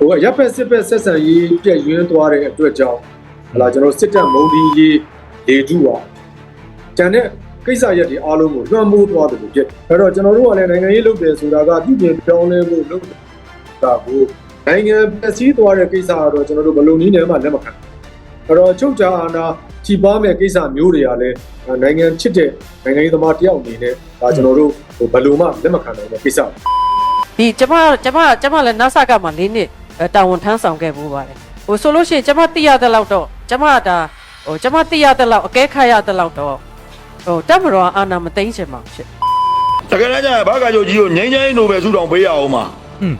ဟိုရပ်ဖက်စစ်ဖက်ဆက်ဆံရေးပြည့်ရင်းသွားတဲ့အတွက်ကြောင့်ဟလာကျွန်တော်စစ်တပ်မုံဒီရေးလေတူပါကျန်တဲ့ကိစ္စရက်တွေအားလုံးကိုလွှမ်းမိုးသွားတယ်လို့ဖြစ်တယ်အဲ့တော့ကျွန်တော်တို့ကလည်းနိုင်ငံရေးလုပ်တယ်ဆိုတာကပြုပြင်ပြောင်းလဲဖို့လုပ်တာကိုနိုင်ငံပြည်စည်းသွားတဲ့ကိစ္စကတော့ကျွန်တော်တို့ဘယ်လိုနည်းနဲ့မှလက်မခံအဲ့တော့ချုပ်ချာအာဏာချီပါမဲ့ကိစ္စမျိုးတွေကလည်းနိုင်ငံချစ်တဲ့နိုင်ငံရေးသမားတယောက်အနေနဲ့ဒါကျွန်တော်တို့ဟိုဘယ်လိုမှလက်မခံနိုင်တဲ့ကိစ္စဒီကျမကျမကျမလည်းနတ်ဆကမှာ၄နှစ်အဲ တာဝန်ထမ်းဆောင်ခဲ့ဖို့ပါတယ်ဟိုဆိုလို့ရှိရင်ကျမသိရတဲ့လောက်တော့ကျမဒါဟိုကျမသိရတဲ့လောက်အကဲခတ်ရတဲ့လောက်တော့ဟိုတက်မတော်အာနာမသိမ်းချင်မှာဖြစ်တကယ်တမ်းကျရင်ဘာကကြိုကြီးကိုငိမ့်ငိမ့်နိုဘယ်ဆုတောင်ပေးရအောင်မှာอืม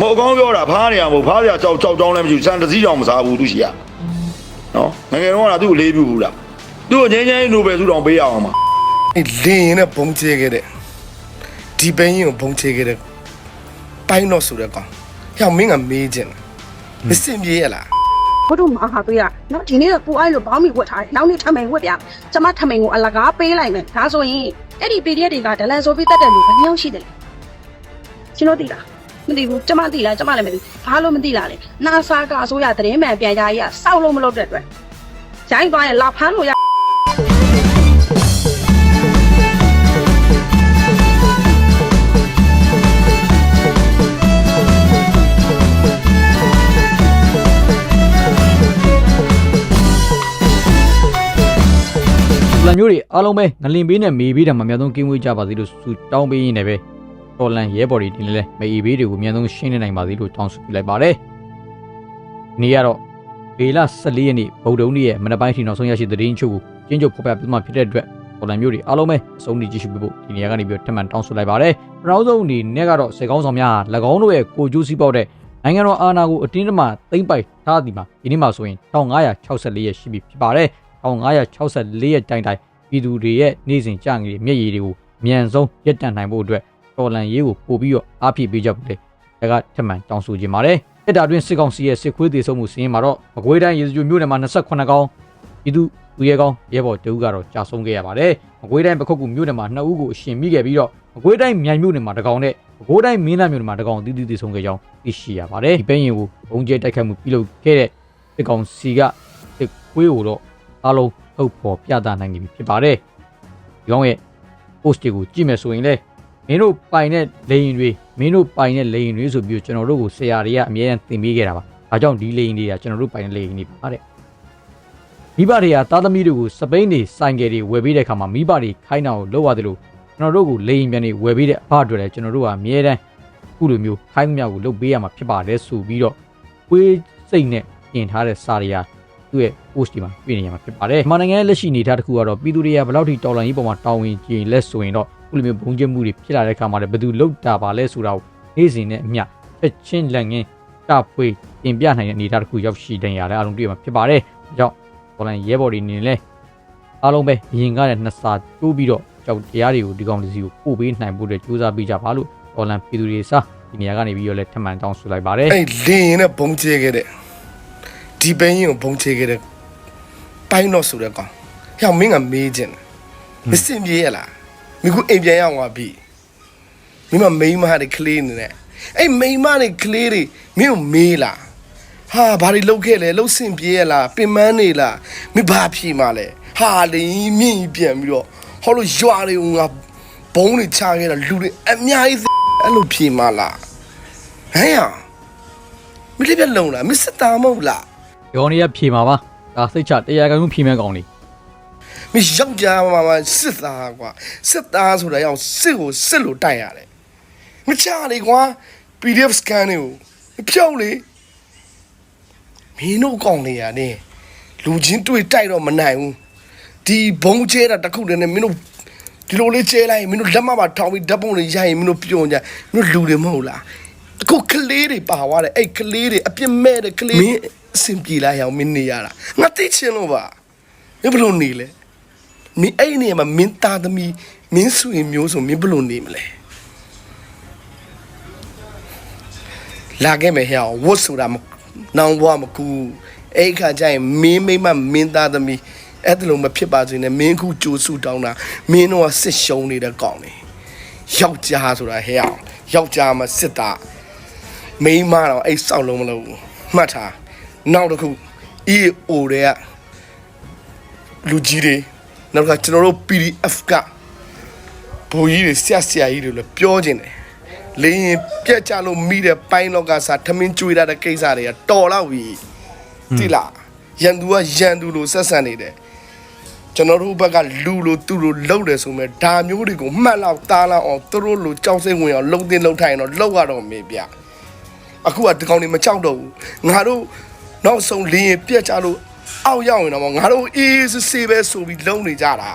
မဟုတ်ကောင်းပြောတာဖားနေရမို့ဖားရကြောက်ကြောက်ကြောင်းလည်းမရှိဘူးစံတစည်းတောင်မစားဘူးသူရှိရနော်ငယ်ငယ်တော့ကသူ့ကိုလေးပြဘူးလားသူ့ကိုငိမ့်ငိမ့်နိုဘယ်ဆုတောင်ပေးရအောင်မှာအဲ့လင်းရင်နဲ့ဘုံချဲခဲ့တဲ့ဒီပင်းရင်ကိုဘုံချဲခဲ့တဲ့ပိုင်းတော့ဆိုတဲ့ကောင် ဟောင်မင်းကမေးခြင်းမစင်ပြေရလားဘုဒ္ဓမဟာတွေ့ရနော်ဒီနေ့ကကိုအဲ့လိုဘောင်းမီဝတ်ထားတယ်နောက်နေ့ထမိန်ဝတ်ပြကျမထမိန်ကိုအလကားပေးလိုက်မယ်ဒါဆိုရင်အဲ့ဒီ PDF တွေကဒလန်ဆိုပြီးတတ်တယ်လို့ဘယ်နှယောက်ရှိတယ်လဲကျွန်တော်သိလားမသိဘူးကျမသိလားကျမလည်းမသိဘာလို့မသိလားလဲနာဆာကအစိုးရသတင်းမှန်ပြန်ကြားရေးကစောက်လို့မလုပ်တဲ့အတွက်ရိုင်းသွားရင်လာဖမ်းလို့ရ မျိုးတွေအားလုံးပဲငလင်ပေးနဲ့မေပေးတာမှအများဆုံးကင်းဝေးကြပါစေလို့ဆုတောင်းပေးရင်းနဲ့ပဲတော်လန်ရဲဘော်တွေဒီနေ့လဲမေဘေးတွေကိုအများဆုံးရှင်းနေနိုင်ပါစေလို့တောင်းဆိုပြလိုက်ပါတယ်။နေ့ကတော့ဘေလ14ရက်နေ့ဗုဒ္ဓဦးနေ့ရဲ့မနက်ပိုင်းထိနောက်ဆုံးရရှိတဲ့သတင်းချုပ်ကိုကျင်းချုပ်ဖော်ပြပြမှဖြစ်တဲ့အတွက်တော်လန်မျိုးတွေအားလုံးပဲအဆုံးထိကြည့်ရှုပေးဖို့ဒီနေရာကနေပြီးတော့ထပ်မံတောင်းဆိုလိုက်ပါတယ်။ပထမဆုံးအနေနဲ့ကတော့စေကောင်းဆောင်များ၎င်းတို့ရဲ့ကိုကျိုးစည်းပေါက်တဲ့နိုင်ငံတော်အာဏာကိုအတင်းအဓမ္မသိမ်းပိုက်ထားသည်မှာဒီနေ့မှဆိုရင်1564ရက်ရှိပြီဖြစ်ပါတယ်။ 1564ရက်တိုင်တိုင်ပြည်သူတွေရဲ့နေ့စဉ်ကြငွေမျက်ရည်တွေကိုအမြန်ဆုံးရပ်တန့်နိုင်ဖို့အတွက်တော်လန်ရေးကိုပို့ပြီးတော့အားဖြည့်ပေးကြဖို့လေဒါကထပ်မံတောင်းဆိုခြင်းပါတယ်။အဲ့ဒါတွင်စစ်ကောင်စီရဲ့စစ်ခွေးသေးဆုံးမှုစီးရင်မှာတော့မကွေးတိုင်းရေစကြိုမြို့နယ်မှာ28ကောင်ပြည်သူလူရဲကောင်ရဲဘော်တအုပ်ကတော့ကြာဆုံးခဲ့ရပါတယ်။မကွေးတိုင်းပခုတ်ကူမြို့နယ်မှာ2ဦးကိုအရှင်မိခဲ့ပြီးတော့မကွေးတိုင်းမြိုင်မြို့နယ်မှာတကောင်နဲ့မကွေးတိုင်းမင်းသားမြို့နယ်မှာတကောင်တီးတီးသေးဆုံးခဲ့ကြောင်းသိရှိရပါတယ်။ဒီပင်းရင်ကိုဘုံကျဲတိုက်ခတ်မှုပြုလုပ်ခဲ့တဲ့စစ်ကောင်စီကစစ်ခွေးကိုတော့ အားလုံးထုတ်ဖော်ပြသနိုင်ပြီဖြစ်ပါတယ်။ဒီကောင်ရဲ့ post တွေကိုကြည့်မယ်ဆိုရင်လည်းမင်းတို့ပိုင်တဲ့လေရင်တွေမင်းတို့ပိုင်တဲ့လေရင်တွေဆိုပြီးတော့ကျွန်တော်တို့ကိုဆရာတွေကအမြဲတမ်းသင်ပေးခဲ့တာပါ။ဒါကြောင့်ဒီလေရင်တွေကကျွန်တော်တို့ပိုင်တဲ့လေရင်တွေပါတဲ့။မိဘတွေကသားသမီးတွေကိုစပိန်တွေစိုင်ကယ်တွေဝယ်ပေးတဲ့အခါမှာမိဘတွေခိုင်းတာကိုလုပ်ရတယ်လို့ကျွန်တော်တို့ကိုလေရင်ပြန်တွေဝယ်ပေးတဲ့အဖအတွက်လည်းကျွန်တော်တို့ကအမြဲတမ်းခုလိုမျိုးခိုင်းသမျှကိုလုပ်ပေးရမှာဖြစ်ပါတယ်ဆိုပြီးတော့ဝေးစိတ်နဲ့ပြင်ထားတဲ့စာတွေက သူ့ရဲ့ post ဒီမှာတွေ့နေရမှာဖြစ်ပါတယ်။မြန်မာနိုင်ငံရဲ့လက်ရှိအနေအထားတစ်ခုကတော့ပြည်သူတွေကဘယ်လောက်ထိတော်လှန်ရေးပေါ်မှာတောင်းဝင်ကြည်လက်ဆိုရင်တော့ခုလိုမျိုးဘုံကျမှုတွေဖြစ်လာတဲ့အခါမှာလည်းဘယ်သူလောက်တာပါလဲဆိုတာကိုနေ့စဉ်နဲ့အမျှချက်ချင်းလက်ငင်းတဖွေးတင်ပြနိုင်တဲ့အနေအထားတစ်ခုရောက်ရှိတဲ့နေရာလည်းအားလုံးတွေ့ရမှာဖြစ်ပါတယ်။ဒါကြောင့်တော်လှန်ရဲဘော်တွေအနေနဲ့လည်းအားလုံးပဲအရင်ကတည်းကနှစ်စာတိုးပြီးတော့ကြောက်တရားတွေကိုဒီကောင်စီကိုပို့ပေးနိုင်ဖို့အတွက်ကြိုးစားပေးကြပါလို့တော်လှန်ပြည်သူတွေစားဒီနေရာကနေပြီးတော့လည်းထပ်မံတောင်းဆိုလိုက်ပါတယ်အဲ့လင်းရင်နဲ့ဘုံချဲခဲ့တဲ့ ဒီပင်းရင်ကိုဘုံချဲခဲ့တဲ့ပိုင်းတော့ဆိုတဲ့ကောင်ဟောင်မင်းကမေးခြင်းမစင်ပြေရလားမိခုအိမ်ပြန်ရောက်သွားပြီမိမမိန်းမတွေကလေးနေနဲ့အဲ့မိန်းမတွေကလေးတွေမင်းကိုမေးလားဟာဘာတွေလုပ်ခဲ့လဲလှုပ်စင်ပြေရလားပင်မနေလားမိဘာဖြေမှလဲဟာလေမြင့်ကြီးပြန်ပြီးတော့ဟောလို့ရွာတွေကိုငါဘုံတွေချခဲ့တာလူတွေအများကြီးအဲ့လိုဖြေမှလားဟမ်ရမလေးပြလုံးလားမစ္စတာမဟုတ်လား။ ရောနေရဖြေမှာပါ။ဒါစိတ်ချတရားကံဖြေမဲ့ကောင်လေးမင်းယောက်ျားမှာမှာစစ်သားကွာစစ်သားဆိုတာရောက်စစ်ကိုစစ်လို့တိုက်ရတယ်မချလေကွာ PDF scan တွေကိုမဖြုတ်လေမင်းတို့ကောင်းနေရတယ်လူချင်းတွေ့တိုက်တော့မနိုင်ဘူးဒီဘုံကျဲတာတစ်ခုတည်းနဲ့မင်းတို့ဒီလိုလေးကျဲလိုက်ရင်မင်းတို့လက်မပါထောင်ပြီးဓာတ်ပုံလေးရိုက်ရင်မင်းတို့ပြုံကြမင်းတို့လူတွေမဟုတ်လားအခုကလေးတွေပါသွားတယ်အဲ့ကလေးတွေအပြစ်မဲ့တဲ့ကလေးမင်း အဆင်ပြေလာရအောင်မင်းနေရတာငါသိချင်လို့ပါမင်းဘယ်လိုနေလဲမင်းအဲ့ဒီနေရာမှာမင်းသားသမီးမင်းဆွေမျိုးဆိုမင်းဘယ်လိုနေမလဲလာခဲ့မယ်ဟဲ့ဝတ်ဆိုတာမနောင်ဘွားမကူအဲ့ခါကျရင်မင်းမိမမင်းသားသမီးအဲ့ဒါလိုမဖြစ်ပါစေနဲ့မင်းခုကြိုးစုတောင်းတာမင်းတော့စစ်ရှုံးနေတဲ့ကောင်နေယောက်ျားဆိုတာဟဲ့အောင်ယောက်ျားမှာစစ်တာမိန်းမတော့အဲ့စောက်လုံးမလို့ဘူးမှတ်ထား နောက်တစ်ခု EO တွေကလူကြီးတွေနောက်ကကျွန်တော်တို့ PDF ကဘိုးကြီးတွေဆရာဆရာကြီးတွေလည်းပြောခြင်းတယ်လေရင်ပြက်ကြလို့မိတဲ့ပိုင်းလောက်ကစားထမင်းကျွေးရတဲ့ကိစ္စတွေကတော်တော့ပြီတိလားရန်သူကရန်သူလို့ဆက်ဆံနေတယ်ကျွန်တော်တို့ဘက်ကလူလို့သူ့လို့လှုပ်တယ်ဆိုမဲ့ဒါမျိုးတွေကိုမှတ်လောက်တားလောက်အောင်သူတို့လိုကြောက်စိတ်ဝင်အောင်လှုပ်တင်လှုပ်ထိုင်တော့လှုပ်ရတော့မေဗျအခုကဒီကောင်တွေမကြောက်တော့ဘူးငါတို့ နောက်ဆုံးလင်းရင်ပြက်ကြလို့အောက်ရောက်ရင်တော့ငါတို့အေးစစ်စစ်ပဲဆိုပြီးလုံနေကြတာ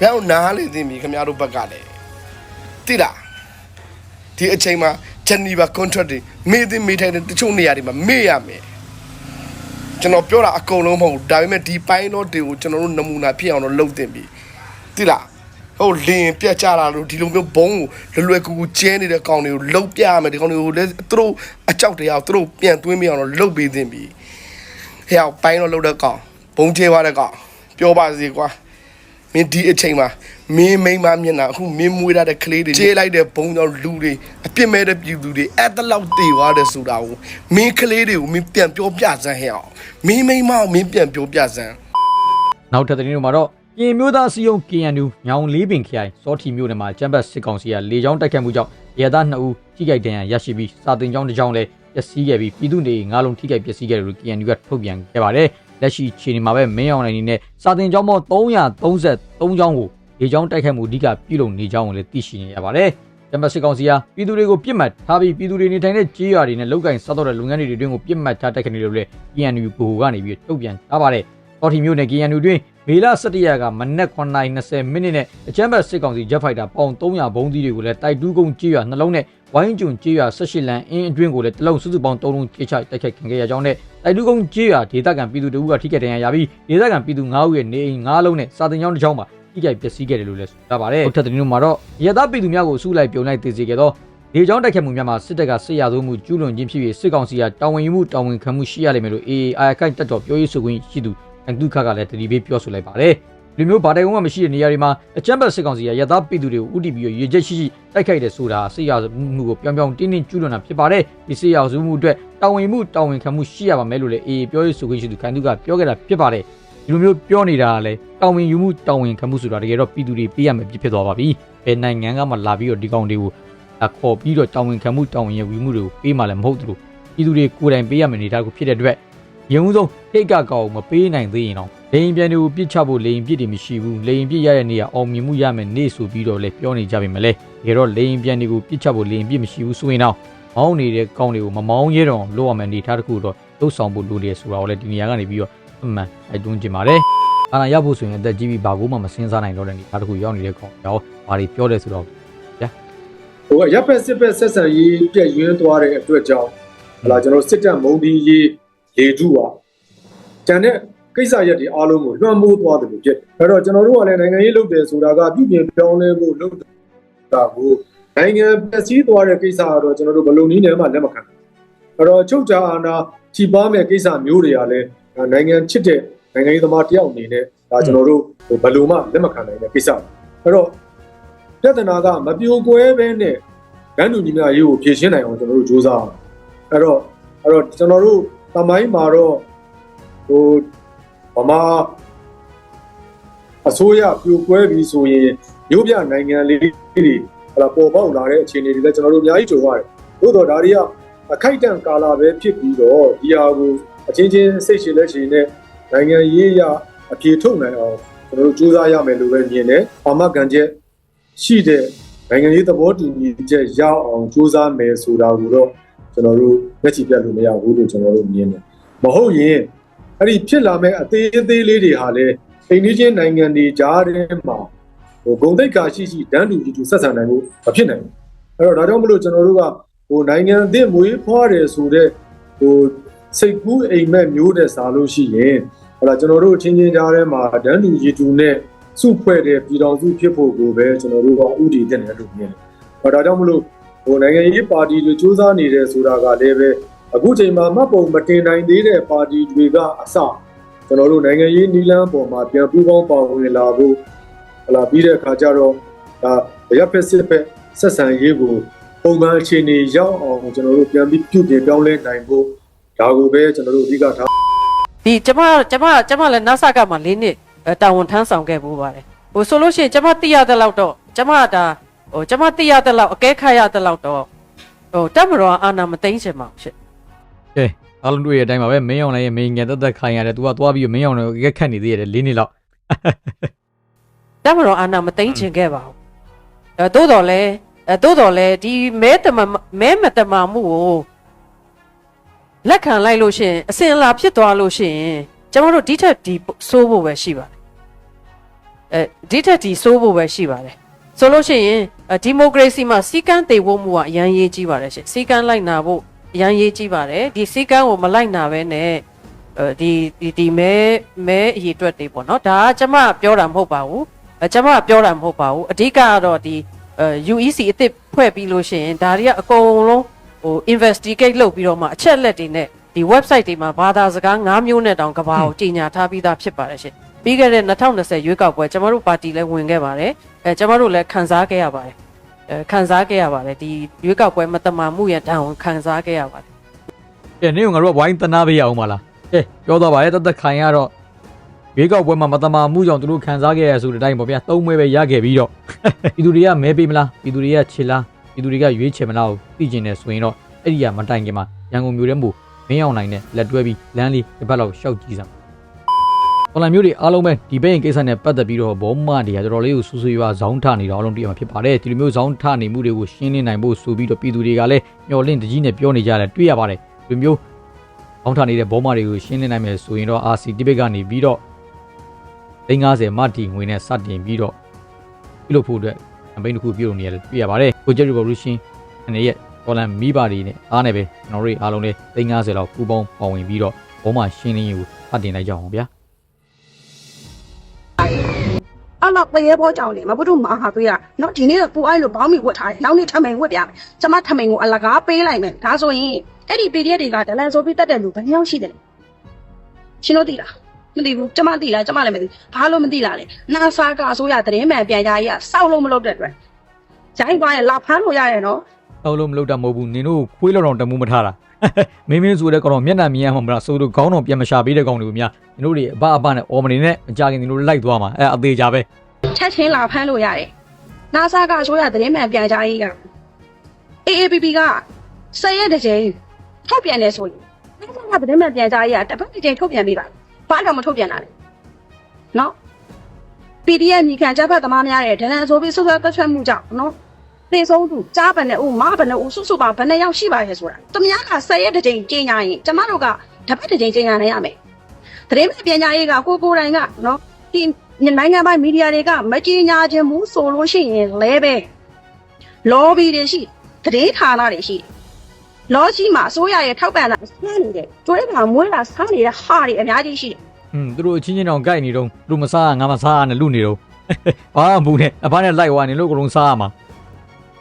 ဘယ်အောင်နားလေသိပြီခင်ဗျားတို့ဘက်ကလည်းတိလားဒီအချိန်မှာဂျန်နီဗာကွန်ထရက်တွေမေးသိမေးထိုင်တဲ့တချို့နေရာတွေမှာမေ့ရမယ်ကျွန်တော်ပြောတာအကုန်လုံးမဟုတ်ဘူးဒါပေမဲ့ဒီပိုင်းတော့တွေကိုကျွန်တော်တို့နမူနာဖြစ်အောင်တော့လုပ်တင်ပြီတိလား ဟုတ်လင်းပြတ်ကြတာလို့ဒီလိုမျိုးဘုံကိုလွယ်လွယ်ကူကူကျဲနေတဲ့ကောင်တွေကိုလှုပ်ပြရမယ်ဒီကောင်တွေကိုလည်းသူတို့အကြောက်တရားသူတို့ပြန်သွင်းမအောင်တော့လှုပ်ပေးတင်ပြီဟဲ့ပိုင်းတော့လှုပ်တဲ့ကောင်ဘုံချဲသွားတဲ့ကောင်ပြောပါစေကွာမင်းဒီအချိန်မှာမင်းမိန်းမမျက်နှာအခုမင်းမွေးရတဲ့ကလေးတွေချေးလိုက်တဲ့ဘုံကြောင့်လူတွေအပြစ်မဲ့တဲ့ပြည်သူတွေအဲ့တလောက်တေသွားတယ်ဆိုတာကိုမင်းကလေးတွေကိုမင်းပြန်ပြောပြစမ်းဟဲ့အောင်မင်းမိန်းမကိုမင်းပြန်ပြောပြစမ်းနောက်ထပ်သတင်းတွေမှာတော့ ပြင်မျိုးသားစီယုံ KNU ညောင်လေးပင်ခရိုင်စောထီမြို့နယ်မှာကျမ်းပတ်စစ်ကောင်စီကလေကြောင်းတိုက်ခတ်မှုကြောင့်ရဲသား2ဦးထိခိုက်ဒဏ်ရာရရှိပြီးစာတင်ကြောင်းတစ်ကြောင်းလည်းပျက်စီးခဲ့ပြီးပြည်သူတွေငါးလုံးထိခိုက်ပျက်စီးခဲ့တယ်လို့ KNU ကထုတ်ပြန်ခဲ့ပါတယ်လက်ရှိခြေနေမှာပဲမင်းအောင်နိုင်နေနဲ့စာတင်ကြောင်းပေါင်း333ကြောင်းကိုလေကြောင်းတိုက်ခတ်မှုအဓိကပြုလုပ်နေကြောင်းကိုလည်းသိရှိနေရပါတယ်ကျမ်းပတ်စစ်ကောင်စီဟာပြည်သူတွေကိုပြစ်မှတ်ထားပြီးပြည်သူတွေနေထိုင်တဲ့ကြေးရွာတွေနဲ့လောက်ကင်စားတော့တဲ့လုပ်ငန်းတွေအတွင်းကိုပြစ်မှတ်ထားတိုက်ခတ်နေတယ်လို့လည်း KNU ကိုကနေပြီးထုတ်ပြန်ထားပါတယ်တော်ထီမျိုးနဲ့ KNU တွင် မေလ17ရက်ကမနက်9:20မိနစ်နဲ့အချမ်းဘတ်စစ်ကောင်စီဂျက်ဖိုက်တာပေါင်300ဘုံးသီးတွေကိုလည်းတိုက်တူးကုန်းကြေးရွာနှလုံးနဲ့ဝိုင်းကျွန်းကြေးရွာ18လမ်းအင်းအတွင်းကိုလည်းတလုံးစုစုပေါင်း3လုံးကြေးချတိုက်ခိုက်ခံခဲ့ရကြောင်းနဲ့တိုက်တူးကုန်းကြေးရွာဒေသခံပြည်သူတို့ကထိခိုက်ဒဏ်ရာရပြီးဒေသခံပြည်သူ9ဦးရဲ့နေအိမ်9လုံးနဲ့စာတင်ကျောင်းတစ်ကျောင်းမှာထိခိုက်ပျက်စီးခဲ့တယ်လို့လည်းဆိုထားပါတယ်။ဟုတ်တဲ့တင်တို့မှာတော့ရသပြည်သူများကိုအစုလိုက်ပြုံလိုက်တည်စေခဲ့သောလေကြောင်းတိုက်ခတ်မှုများမှာစစ်တပ်ကစစ်ရာဇဝမှုကျူးလွန်ခြင်းဖြစ်ပြီးစစ်ကောင်စီကတာဝန်ယူမှုတာဝန်ခံမှုရှိရလိမ့်မယ်လို့ AA အာရခိုင်တပ်တော်ပြောရေးဆိုခွင့်ရှိသူ အန်တုခကလည်းတတိပေးပြောဆိုလိုက်ပါတယ်။လူမျိုးဗာတိုင်ဝမှမရှိတဲ့နေရာတွေမှာအကြမ်းဖက်စစ်ကောင်စီကရသပြည်သူတွေကိုဥတီပြီးရည်ချက်ရှိရှိတိုက်ခိုက်တဲ့ဆိုတာစစ်ရာဇမှုကိုပြောင်ပြောင်တင်းတင်းကျူးလွန်တာဖြစ်ပါတယ်။ဒီစစ်ရာဇမှုအတွက်တာဝန်မှုတာဝန်ခံမှုရှိရပါမယ်လို့လည်း AA ပြောရေးဆိုခွင့်ရှိသူခိုင်တုကပြောခဲ့တာဖြစ်ပါတယ်။ဒီလိုမျိုးပြောနေတာကလည်းတာဝန်ယူမှုတာဝန်ခံမှုဆိုတာတကယ်တော့ပြည်သူတွေပေးရမယ်ဖြစ်ဖြစ်သွားပါပြီ။ဘယ်နိုင်ငံကမှလာပြီးတော့ဒီကောင်တွေကိုအခေါ်ပြီးတော့တာဝန်ခံမှုတာဝန်ရယူမှုတွေကိုပေးမှလည်းမဟုတ်သလိုပြည်သူတွေကိုယ်တိုင်ပေးရမယ်နေတာကိုဖြစ်တဲ့အတွက် ရုံးဆုံးထိတ်ကကောက်မပေးနိုင်သေးရင်တော့လေရင်ပြန်တွေကိုပြစ်ချဖို့လေရင်ပြစ်တွေမရှိဘူးလေရင်ပြစ်ရတဲ့နေရာအောင်မြင်မှုရမယ်နေဆိုပြီးတော့လည်းပြောနေကြပြီမလဲတကယ်တော့လေရင်ပြန်တွေကိုပြစ်ချဖို့လေရင်ပြစ်မရှိဘူးဆိုရင်တော့မောင်းနေတဲ့ကောင်းတွေကိုမမောင်းရဲတော့လို့ရမယ်အနေထားတစ်ခုတော့လှုပ်ဆောင်ဖို့လိုတယ်ဆိုတာကိုလည်းဒီနေရာကနေပြီးတော့အမှန်တိုက်တွန်းကြင်ပါတယ်အာနာရဖို့ဆိုရင်အသက်ကြီးပြီးဘာကိုမှမစင်းစားနိုင်တော့တဲ့အနေထားတစ်ခုရောက်နေတဲ့ကောင်ရောဘာတွေပြောလဲဆိုတော့ဟိုကရပ်ဖက်စစ်ဖက်ဆက်ဆံရေးပြည့်ရင်းသွားတဲ့အတွက်ကြောင့်ဟလာကျွန်တော်စစ်တပ်မုံဒီရေး လေထုပါကျန်တဲ့ကိစ္စရက်တွေအားလုံးကိုလွှမ်းမိုးသွားတယ်လို့ဖြစ်တယ်အဲ့တော့ကျွန်တော်တို့ကလည်းနိုင်ငံရေးလုပ်တယ်ဆိုတာကပြုပြင်ပြောင်းလဲဖို့လုပ်တာကိုနိုင်ငံပျက်စီးသွားတဲ့ကိစ္စကတော့ကျွန်တော်တို့ဘယ်လိုနည်းနဲ့မှလက်မခံဘူးအဲ့တော့ချုပ်ချာအာဏာထိပါမဲ့ကိစ္စမျိုးတွေကလည်းနိုင်ငံချစ်တဲ့နိုင်ငံရေးသမားတယောက်အနေနဲ့ဒါကျွန်တော်တို့ဟိုဘယ်လိုမှလက်မခံနိုင်တဲ့ကိစ္စပါအဲ့တော့ပြဿနာကမပြိုကွဲပဲနဲ့ဂန်းတူညီမရေးကိုဖြေရှင်းနိုင်အောင်ကျွန်တော်တို့စူးစမ်းအောင်အဲ့တော့အဲ့တော့ကျွန်တော်တို့ တမိုင်းမှာတော့ဟိုဗမာအစိုးရပြိုကွဲပြီဆိုရင်မြို့ပြနိုင်ငံလေးတွေဟလာပေါ်ပေါက်လာတဲ့အခြေအနေတွေလည်းကျွန်တော်တို့အများကြီးကြုံရတယ်။သို့တော့ဒါတွေကအခိုက်အတန့်ကာလာပဲဖြစ်ပြီးတော့ဒီဟာကိုအချင်းချင်းစိတ်ရှည်လက်ရှည်နဲ့နိုင်ငံရေးရအပြေထုတ်နိုင်အောင်ကျွန်တော်တို့စူးစမ်းရမယ်လို့ပဲမြင်တယ်။အာမခံချက်ရှိတဲ့နိုင်ငံရေးသဘောတူညီချက်ရအောင်စူးစမ်းမယ်ဆိုတာကိုတော့ ကျွန်တော်တို့လက်ချပြတ်လို့မရဘူးလို့ကျွန်တော်တို့မြင်တယ်။မဟုတ်ရင်အဲ့ဒီဖြစ်လာမဲ့အသေးအသေးလေးတွေဟာလည်းအိန္ဒိချင်းနိုင်ငံတွေကြားထဲမှာဟိုဂုံတိတ်ကာရှိရှိတန်းတူကြီးတူဆက်ဆံနိုင်ဖို့မဖြစ်နိုင်ဘူး။အဲ့တော့ဒါကြောင့်မလို့ကျွန်တော်တို့ကဟိုနိုင်ငံအသစ်မွေးဖွားတယ်ဆိုတော့ဟိုစိတ်ကူးအိမ်မက်မျိုးတဲ့စားလို့ရှိရင်ဟလာကျွန်တော်တို့အချင်းချင်းကြားထဲမှာတန်းတူကြီးတူနဲ့စုဖွဲ့တဲ့ပြည်တော်စုဖြစ်ဖို့ကိုပဲကျွန်တော်တို့ကဥတည်တဲ့တယ်လို့မြင်တယ်။ဟောဒါကြောင့်မလို့ ဟိုနိုင်ငံရေးပါတီတွေစူးစမ်းနေတယ်ဆိုတာကလည်းပဲအခုချိန်မှာမှတ်ပုံမတင်နိုင်သေးတဲ့ပါတီတွေကအစကျွန်တော်တို့နိုင်ငံရေးနီလန်းပေါ်မှာပြန်ပူးပေါင်းပါဝင်လာဖို့ဟလာပြီးတဲ့အခါကျတော့ဒါရပ်ဖက်စစ်ဖက်ဆက်ဆံရေးကိုသပုံမှန်အခြေအနေရောက်အောင်ကျွန်တော်တို့ပြန်ပြီးပြုပြင်ပြောင်းလဲနိုင်ဖို့ဒါကိုပဲကျွန်တော်တို့အဓိကထားဒီကျမကျမကျမလည်း NASA ကမှ၄နှစ်အဲတာဝန်ထမ်းဆောင်ခဲ့ဘူးပါတယ်ဟိုဆိုလို့ရှိရင်ကျမသိရတဲ့လောက်တော့ကျမဒါ ဟိုကျမသိရတဲ့လောက်အကဲခတ်ရတဲ့လောက်တော့ဟိုတက်မတော်အာနာမသိမ့်ချင်ပါဘူးရှင့်ကဲအားလုံးတွေ့ရတဲ့အတိုင်းပါပဲမင်းအောင်လည်းမင်းငယ်သက်သက်ခိုင်းရတယ်သူကသွားပြီးတော့မင်းအောင်လည်းခက်နေသေးတယ်၄နှစ်လောက်တက်မတော်အာနာမသိမ့်ချင်ခဲ့ပါဘူးအဲသို့တော်လဲအဲသို့တော်လဲဒီမဲတမမဲမတမမှုကိုလက်ခံလိုက်လို့ရှိရင်အစင်အလာဖြစ်သွားလို့ရှိရင်ကျမတို့ဒီထက်ဒီစိုးဖို့ပဲရှိပါတယ်အဲဒီထက်ဒီစိုးဖို့ပဲရှိပါတယ် ဆိုလို့ရှိရင်ဒီမိုကရေစီမှာစီကန်းတေဖို့မှုကအရန်ရေးကြီးပါတယ်ရှင်စီကန်းလိုက်နာဖို့အရန်ရေးကြီးပါတယ်ဒီစီကန်းကိုမလိုက်နာဘဲနဲ့အဲဒီဒီဒီမဲမဲအရေးအတွက်တွေပေါ့နော်ဒါကကျမပြောတာမဟုတ်ပါဘူးအဲကျမပြောတာမဟုတ်ပါဘူးအဓိကကတော့ဒီအဲ UEC အစ်စ်ဖွဲ့ပြီးလို့ရှိရင်ဒါတွေကအကုန်လုံးဟို investigate လုပ်ပြီးတော့မှအချက်လက်တွေနဲ့ဒီ website တွေမှာဘာသာစကား၅မျိုးနဲ့တောင်ကဘာကိုကြီးညာထားပြီးသားဖြစ်ပါတယ်ရှင် ပြီးခဲ့တဲ့2020ရွေးကောက်ပွဲကျမတို့ပါတီလည်းဝင်ခဲ့ပါတယ်အဲကျမတို့လည်းခံစားခဲ့ရပါတယ်အဲခံစားခဲ့ရပါတယ်ဒီရွေးကောက်ပွဲမတမာမှုရဲ့တန်ဝန်ခံစားခဲ့ရပါတယ်ကဲနေကငါတို့ကဝိုင်းတနာပေးရအောင်ပါလားကဲပြောတော့ပါရဲ့တသက်ခိုင်ရတော့ဘေးကောက်ပွဲမှာမတမာမှုကြောင့်သူတို့ခံစားခဲ့ရဆိုတဲ့အတိုင်းပေါ့ဗျာသုံးမွဲပဲရခဲ့ပြီးတော့ပြည်သူတွေကမဲပေးမလားပြည်သူတွေကချစ်လားပြည်သူတွေကရွေးချယ်မလားကိုသိကျင်နေဆိုရင်တော့အဲ့ဒီကမတိုင်ခင်မှာရန်ကုန်မြို့ထဲမှာမင်းအောင်နိုင်နဲ့လက်တွဲပြီးလမ်းလေးတစ်ပတ်လောက်ရှောက်ကြည့်စမ်း။ အွန်လိုင်းမျိုးတွေအားလုံးပဲဒီဘက်ရင်ကိစ္စနဲ့ပတ်သက်ပြီးတော့ဘောမတွေကတော်တော်လေးကိုဆူဆူရွာဇောင်းထနေတာအားလုံးသိရမှာဖြစ်ပါတယ်။ဒီလိုမျိုးဇောင်းထနေမှုတွေကိုရှင်းလင်းနိုင်ဖို့ဆိုပြီးတော့ပြည်သူတွေကလည်းမျှော်လင့်တကြီးနဲ့ပြောနေကြတယ်တွေ့ရပါတယ်။ဒီလိုမျိုးဇောင်းထနေတဲ့ဘောမတွေကိုရှင်းလင်းနိုင်မယ်ဆိုရင်တော့ RC တိဘက်ကနေပြီးတော့350မတ်တီငွေနဲ့စတင်ပြီးတော့ပြုလုပ်ဖို့အတွက်ကမ်ပိန်းတစ်ခုပြုလုပ်နေရတယ်တွေ့ရပါတယ်။ Project Revolution အနေရဲ့ပေါ်လန်မိဘတွေနဲ့အားနဲ့ပဲကျွန်တော်တို့အားလုံးလည်း350လောက်ပူပေါင်းပါဝင်ပြီးတော့ဘောမှရှင်းလင်းရေးကိုစတင်လိုက်ကြအောင်ဗျာ အဲ့တော့တရေဘောကြောင်လေမဘုဒ္ဓမဟာသွေးရနော်ဒီနေ့ကပူအိုက်လို့ဘောင်းမီဝတ်ထားတယ်နောက်နေ့ထမိန်ဝတ်ပြမယ်ကျမထမိန်ကိုအလကားပေးလိုက်မယ်ဒါဆိုရင်အဲ့ဒီ PDF တွေကဒလန်ဆိုပြီးတက်တဲ့လူဘယ်နှယောက်ရှိတယ်လဲရှင်တို့သိလားမသိဘူးကျမသိလားကျမလည်းမသိဘာလို့မသိလားလဲနာဆာကအစိုးရသတင်းမှန်ပြန်ကြားကြီးကစောက်လို့မလုပ်တဲ့အတွက်ရိုင်းသွားရင်လာဖမ်းလို့ရတယ်နော်။တော့လို့မလုပ်တာမဟုတ်ဘူးနင်တို့ခွေးလောက်တော့တမှုမထားတာ။ မင်းမင်းဆိုတဲ့ကောင်တော့မျက်နှာမြင်ရမှာမလားဆိုတော့ခေါင်းတော်ပြန်မရှာပေးတဲ့ကောင်တွေကိုများနင်တို့တွေအပအပနဲ့အော်မနေနဲ့မကြခင်နင်တို့လိုက်သွားမှာအဲအသေးကြပဲချက်ချင်းလာဖမ်းလို့ရတယ်နာဆာကအစိုးရသတင်းမှန်ပြန်ကြားကြီးက AAPP ကဆယ်ရက်တစ်ကြိမ်ထုတ်ပြန်နေဆိုရင်နာဆာကသတင်းမှန်ပြန်ကြားကြီးကတစ်ပတ်တစ်ကြိမ်ထုတ်ပြန်ပေးပါဘာကြောင့်မထုတ်ပြန်တာလဲနော် PDF ညီခံချက်ဖက်သမားများရဲ့ဒလန်ဆိုပြီးဆွဆွဲကတ်ချက်မှုကြောင့်နော် သေဆုံးသူကြားပနဲ့ဦးမပနဲ့ဦးစုစုပါဘယ်နှစ်ယောက်ရှိပါရဲ့ဆိုတာသူများကဆယ်ရက်တစ်ကြိမ်ကျင်းညာရင်ကျမတို့ကတစ်ပတ်တစ်ကြိမ်ကျင်းညာနိုင်ရမယ်သတင်းမှန်ပြန်ကြားရေးကကိုကိုယ်တိုင်ကနော်ဒီနိုင်ငံပိုင်းမီဒီယာတွေကမကြီးညာခြင်းဘူးဆိုလို့ရှိရင်လဲပဲ lobby တွေရှိသတင်းဌာနတွေရှိလောကြီးမှာအစိုးရရဲ့ထောက်ပံ့တာဆန်းနေတယ်တို့ရဲ့ကမွေးလာဆန်းနေတဲ့ဟာတွေအများကြီးရှိတယ်။ဟွန်းသူတို့အချင်းချင်းတောင်ကြိုက်နေတော့သူတို့မစားငါမစားနဲ့လူနေတော့ဘာမှမဘူးနဲ့အဖားနဲ့လိုက်သွားနေလို့ကလုံးစားရမှာ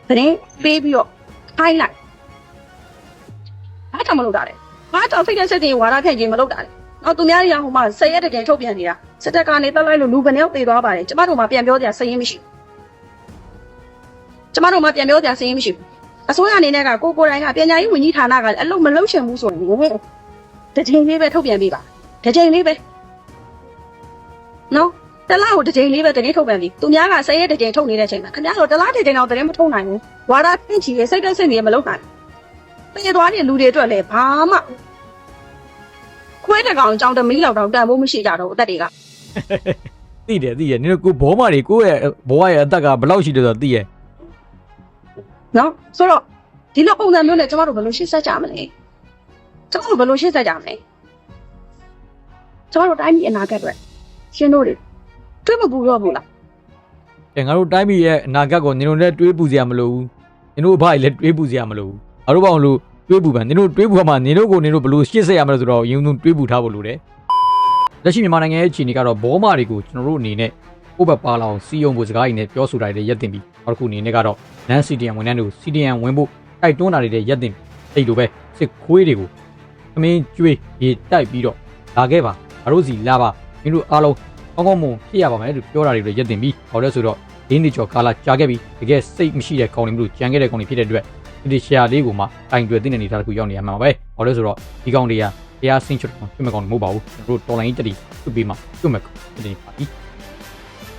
သတင်းပေးပြီးတော့ခိုင်းလိုက်ဘာကြောင့်မလုပ်တာလဲဘာကြောင့်စိတ်နဲ့စိတ်တွေဝါဒဖြန့်ခြင်းမလုပ်တာလဲတော့သူများတွေကဟိုမှာဆယ်ရက်တကယ်ထုတ်ပြန်နေတာစစ်တပ်ကနေတက်လိုက်လို့လူဘယ်နှယောက်သေသွားပါတယ်ကျမတို့မှပြန်ပြောကြစရင်မရှိကျမတို့မှပြန်ပြောကြစရင်မရှိအစိုးရအနေနဲ့ကကိုကိုတိုင်းကပညာရေးဝန်ကြီးဌာနကလည်းအလုံးမလုံးချင်ဘူးဆိုရင်တစ်ချိန်လေးပဲထုတ်ပြန်ပေးပါတစ်ချိန်လေးပဲနော် တလားကိုတစ်ချိန်လေးပဲတကယ်ထုတ်ပြန်ပြီသူများကဆယ်ရက်တစ်ချိန်ထုတ်နေတဲ့အချိန်မှာခင်ဗျားတို့တလားတစ်ချိန်တော့တကယ်မထုတ်နိုင်ဘူးဝါဒဖြန့်ချီရဲ့စိတ်ကစိတ်တွေမလုံးနိုင်ဘူးပြေသွားတဲ့လူတွေအတွက်လည်းဘာမှခွေးတကောင်အကြောင်းတမီးလောက်တော့တန်ဖို့မရှိကြတော့ဘူးအသက်တွေက။သိတယ်သိတယ်နင်တို့ကိုဘောမတွေကိုယ့်ရဲ့ဘောရဲ့အသက်ကဘယ်လောက်ရှိတယ်ဆိုတော့သိရဲ့နော်ဆိုတော့ဒီလိုပုံစံမျိုးနဲ့ကျမတို့ဘယ်လိုရှင်းဆက်ကြမလဲကျမတို့ဘယ်လိုရှင်းဆက်ကြမလဲကျမတို့တိုင်းပြည်အနာဂတ်အတွက်ရှင်းတို့တွေ တွေးမပူတော့ဘူးလား။အဲငါတို့တိုင်းပြည်ရဲ့အနာဂတ်ကိုနင်တို့လည်းတွေးပူစရာမလိုဘူး။နင်တို့အဖကြီးလည်းတွေးပူစရာမလိုဘူး။ငါတို့ဘာလို့တွေးပူပန်နင်တို့တွေးပူမှနင်တို့ကိုနင်တို့ဘယ်လိုရှင်းဆက်ရမလဲဆိုတော့ယုံသူတွေးပူထားဖို့လိုတယ်။လက်ရှိမြန်မာနိုင်ငံရဲ့အခြေအနေကတော့ဘောမာတွေကိုကျွန်တော်တို့အနေနဲ့ကိုယ့်ဘက်ပါလောင်စီယုံဖို့စကားရည်နဲ့ပြောဆိုတာတွေရက်တင်ပြီးနောက်တစ်ခုအနေနဲ့ကတော့နန်း CDN ဝန်ထမ်းတို့ CDN ဝင်ဖို့တိုက်တွန်းတာတွေရက်တင်အဲ့လိုပဲစစ်ခွေးတွေကိုအမင်းကျွေးရေတိုက်ပြီးတော့လာခဲ့ပါငါတို့စီလာပါမင်းတို့အားလုံး ကောင်းကောင်းမွန်ဖြစ်ရပါမယ်လို့ပြောတာတွေလည်းရက်တင်ပြီးဟောလဲဆိုတော့ဒင်းနေကျော်ကာလာကြာခဲ့ပြီးတကယ်စိတ်မရှိတဲ့ကောင်တွေမလို့ကြံခဲ့တဲ့ကောင်တွေဖြစ်တဲ့အတွက်ဒီရှာလေးကိုမှတိုင်တွေ့တဲ့အနေထားတစ်ခုရောက်နေရမှာပဲဘာလို့လဲဆိုတော့ဒီကောင်တွေကတရားဆင်းချွတ်ကောင်ပြမကောင်မဟုတ်ပါဘူးကျွန်တော်တို့တော်လိုင်းတက်တီပြပြီးမှပြမကောင်တည်ပါပြီ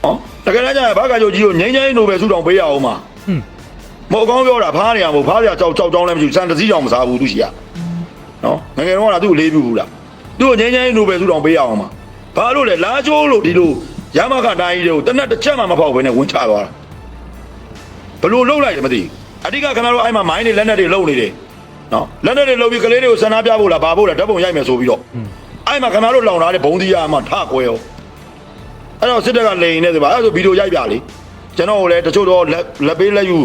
နော်တကယ်တမ်းကျရင်ဘာကကြိုကြီးကိုငိမ့်ငိမ့်နိုဘယ်ဆုတောင်ပေးရအောင်မှာဟွန်းမဟုတ်ကောင်းပြောတာဖားနေရမို့ဖားပြကြောက်ကြောက်ကြောင်းလည်းမရှိဘူးစံတစည်းကြောင်မစားဘူးသူရှိရနော်ငယ်ငယ်တော့ကသူ့ကိုလေးပြဘူးလားသူ့ကိုငိမ့်ငိမ့်နိုဘယ်ဆုတောင်ပေးရအောင်မှာ ဘာလို့လဲလာချိုးလို့ဒီလိုရမခတိုင်းကြီးတွေကိုတနက်တစ်ချက်မှမဖောက်ဘဲနဲ့ဝင်ချသွားတာဘလို့လှုပ်လိုက်တယ်မသိဘူးအဓိကခင်ဗျားတို့အဲ့မှာမိုင်းတွေလက်နက်တွေလှုပ်နေတယ်နော်လက်နက်တွေလှုပ်ပြီးကလေးတွေကိုဆန္ဒပြဖို့လားဘာဖို့လားဓာတ်ပုံရိုက်မယ်ဆိုပြီးတော့အဲ့မှာခင်ဗျားတို့လောင်ထားတဲ့ဘုံဒီယာမှထကွဲရောအဲ့တော့စစ်တပ်ကလိန်နေတယ်ဗျာအဲ့ဒါဆိုဗီဒီယိုရိုက်ပြလေကျွန်တော်ကိုလည်းတချို့တော့လက်လက်ပေးလက်ယူ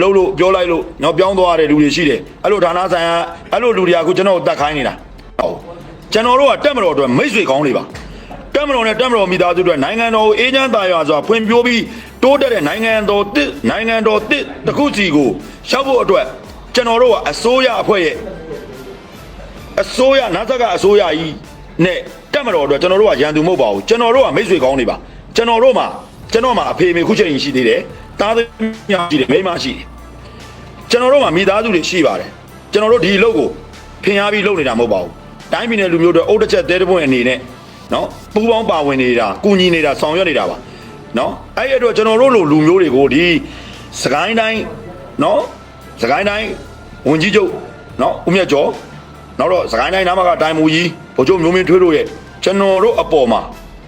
လှုပ်လို့ပြောလိုက်လို့တော့ပြောင်းသွားတဲ့လူတွေရှိတယ်အဲ့လိုဌာနဆိုင်ကအဲ့လိုလူတွေကအခုကျွန်တော်ကိုတတ်ခိုင်းနေတာဟုတ်ကျွန်တော်တို့ကတက်မတော်အတွက်မိတ်ဆွေကောင်းလေးပါတက် မတော်နဲ့တက်မတော်မိသားစုအတွက်နိုင်ငံတော်ကိုအေးချမ်းသာယာစွာဖွံ့ဖြိုးပြီးတိုးတက်တဲ့နိုင်ငံတော်တစ်နိုင်ငံတော်တစ်တစ်ခုစီကိုရှောက်ဖို့အတွက်ကျွန်တော်တို့ကအစိုးရအဖွဲ့ရဲ့အစိုးရနာဇက်ကအစိုးရကြီးနဲ့တက်မတော်အတွက်ကျွန်တော်တို့ကရန်သူမဟုတ်ပါဘူးကျွန်တော်တို့ကမိတ်ဆွေကောင်းနေပါကျွန်တော်တို့မှာကျွန်တော်မှာအဖေအမေခုချိန်ရှိသေးတယ်တားသမီးရှိတယ်မိန်းမရှိတယ်ကျွန်တော်တို့မှာမိသားစုတွေရှိပါတယ်ကျွန်တော်တို့ဒီအလုပ်ကိုဖင်အားပြီးလုပ်နေတာမဟုတ်ပါဘူးတိုင်းပြည်နယ်လူမျိုးတွေအုတ်တစ်ချက်တဲတပွင့်အနေနဲ့ နော်ပူပေါင်းပါဝင်နေတာကုညီနေတာဆောင်ရွက်နေတာပါနော်အဲ့ဒီအတွက်ကျွန်တော်တို့လိုလူမျိုးတွေကိုဒီစကိုင်းတိုင်းနော်စကိုင်းတိုင်းဝန်ကြီးချုပ်နော်ဦးမြတ်ကျော်နောက်တော့စကိုင်းတိုင်းနားမှာကတိုင်မူကြီးဗိုလ်ချုပ်မျိုးမင်းထွေးတို့ရဲ့ကျွန်တော်တို့အပေါ်မှာ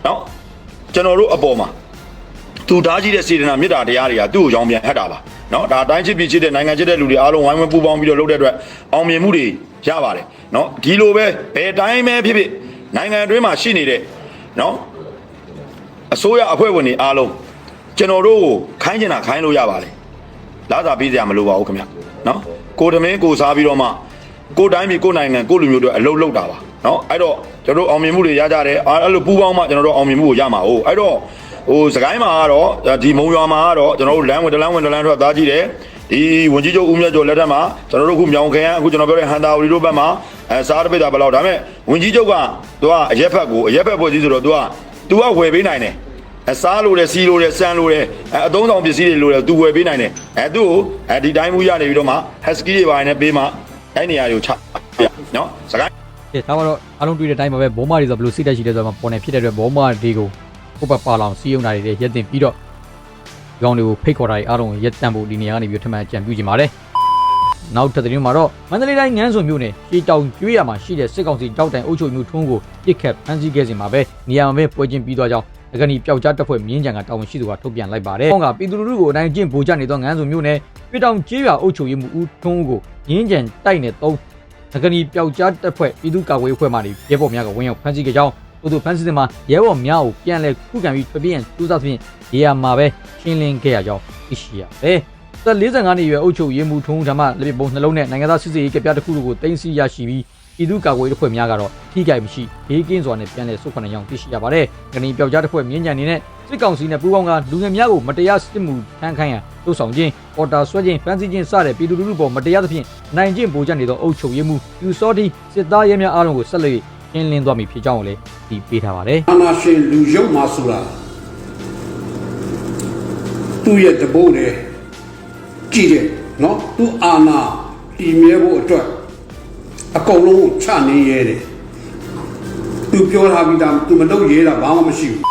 နော်ကျွန်တော်တို့အပေါ်မှာသူဓာကြီးတဲ့စေတနာမေတ္တာတရားတွေကသူ့ကိုရောင်းပြန်ဟတ်တာပါနော်ဒါအတိုင်းချစ်ပြချစ်တဲ့နိုင်ငံချစ်တဲ့လူတွေအားလုံးဝိုင်းဝန်းပူးပေါင်းပြီးတော့လုပ်တဲ့အတွက်အောင်မြင်မှုတွေရပါတယ်နော်ဒီလိုပဲဘယ်တိုင်းပဲဖြစ်ဖြစ် နိုင်ငံအတွင်းမှာရှိနေတဲ့နော်အစိုးရအဖွဲ့ဝင်တွေအားလုံးကျွန်တော်တို့ကိုခိုင်းချင်တာခိုင်းလို့ရပါတယ်လာသာပေးစရာမလိုပါဘူးခင်ဗျနော်ကိုတမင်းကိုစားပြီးတော့မှကိုတိုင်းပြည်ကိုနိုင်ငံကိုလူမျိုးတွေအလုပ်လုပ်တာပါနော်အဲ့တော့ကျွန်တော်တို့အောင်မြင်မှုတွေရကြတယ်အဲ့အဲ့လိုပူးပေါင်းမှကျွန်တော်တို့အောင်မြင်မှုကိုရမှာဟုတ်အဲ့တော့ဟိုစကိုင်းမှာကတော့ဒီမုံရွာမှာကတော့ကျွန်တော်တို့လမ်းဝင်တလမ်းဝင်တလမ်းထွက်သားကြည့်တယ် ဒီဝန်ကြီးချုပ်ဦးမြတ်ကျော်လက်ထက်မှာကျွန်တော်တို့အခုမြောင်ခရမ်းအခုကျွန်တော်ပြောတဲ့ဟန်တာဝရီတို့ဘက်မှာအဲစားတပိတ်တာဘယ်လောက်ဒါပေမဲ့ဝန်ကြီးချုပ်ကသူကအရက်ဖက်ကိုအရက်ဖက်ဖွဲ့စည်းဆိုတော့သူကသူကဝယ်ပေးနိုင်တယ်အစားလို့တယ်စီလို့တယ်စမ်းလို့တယ်အဲအသုံးဆောင်ပစ္စည်းတွေလို့တယ်သူဝယ်ပေးနိုင်တယ်အဲသူ့ကိုအဲဒီတိုင်းမှုရနေပြီးတော့မှ husky တွေပါနေပေးမှအဲ့နေရာကိုချပြနော်စကိုင်းကဲဒါမှတော့အားလုံးတွေ့တဲ့အတိုင်းပါပဲဘောမတွေဆိုဘယ်လိုစိတ်တက်ရှိလဲဆိုတော့ပေါ်နေဖြစ်တဲ့အတွက်ဘောမတွေကိုကိုယ့်ဘက်ပါလောင်စီးရုံတာတွေရက်တင်ပြီးတော့ ဒီကောင်တွေကိုဖိတ်ခေါ်တာတွေအားလုံးရက်တန့်ဖို့ဒီနေရာကနေပြီးထမှန်ကြံပြူကြင်ပါတယ်နောက်ထပ်သတင်းမှာတော့မန္တလေးတိုင်းငန်းစုံမြို့နယ်ရှီတောင်ကျွေးရမှာရှိတဲ့စစ်ကောင်စီတောက်တိုင်အုပ်ချုပ်မှုထွန်းကိုပြစ်ခတ်ဖမ်းဆီးခဲ့စဉ်မှာပဲနေရာမှာပဲပွဲချင်းပြီးသွားကြောင်းအကနီပျောက်ကြားတပ်ဖွဲ့မြင်းကြံကတာဝန်ရှိသူကထုတ်ပြန်လိုက်ပါတယ်။ဟောင်းကပြည်သူလူထုကိုအတိုင်းကျင့်ဗိုလ်ချနေသောငန်းစုံမြို့နယ်ပြည်တောင်ကျေးရွာအုပ်ချုပ်ရေးမှုဦးထွန်းကိုမြင်းကြံတိုက်နေသုံးငကနီပျောက်ကြားတပ်ဖွဲ့ပြည်သူ့ကာကွယ်ရေးအဖွဲ့မှနေရဲဘော်များကဝင်ရောက်ဖမ်းဆီးကြကြောင်း သူတို့ဖမ်းဆီးတဲ့မှာရဲဘော်များကိုပြန်လည်ခုခံပြီးထွက်ပြေးရန်စူးစမ်းသဖြင့်နေရာမှာပဲရှင်းလင်းခဲ့ရကြောင်းသိရှိရတယ်။သက်45နှစ်အရွယ်အုပ်ချုပ်ရေးမှူးထုံးထမလက်ပစ်ပုံနှလုံးနဲ့နိုင်ငံသားစစ်စေးရေးကပြတစ်ခုတို့ကိုတင်စီရရှိပြီးပြည်သူ့ကာကွယ်ရေးတပ်ဖွဲ့များကတော့ထိခိုက်မရှိဘေးကင်းစွာနဲ့ပြန်လည်ဆုတ်ခွာနိုင်ကြောင်းသိရှိရပါတယ်။ငကနီပျောက်ကြားတပ်ဖွဲ့မြင်းညံနေနဲ့စစ်ကောင်စီနဲ့ပူးပေါင်းကလူငယ်များကိုမတရားစစ်မှုထမ်းခိုင်းရန်လှုပ်ဆောင်ခြင်းပေါ်တာဆွဲခြင်းဖမ်းဆီးခြင်းစတဲ့ပြည်သူလူထုပေါ်မတရားသဖြင့်နိုင်ကျင့်ဗိုလ်ချနေသောအုပ်ချုပ်ရေးမှူးယူစောတီစစ်သားရဲများအားလုံးကိုဆက်လက်၍ ရှင်းလင်းသွားမည်ဖြစ်ကြောင်းကိုလည်းဒီပေးထားပါတယ်အာနာရှင်လူရုပ်မှာဆိုတာသူ့ရဲ့တဘိုးလေကြည့်တယ်နော်သူ့အာနာတည်မြဲဖို့အတွက်အကုန်လုံးကိုချနေရဲတယ်သူပြောထားပြီးသားသူမလုပ်ရဲတာဘာမှမရှိဘူး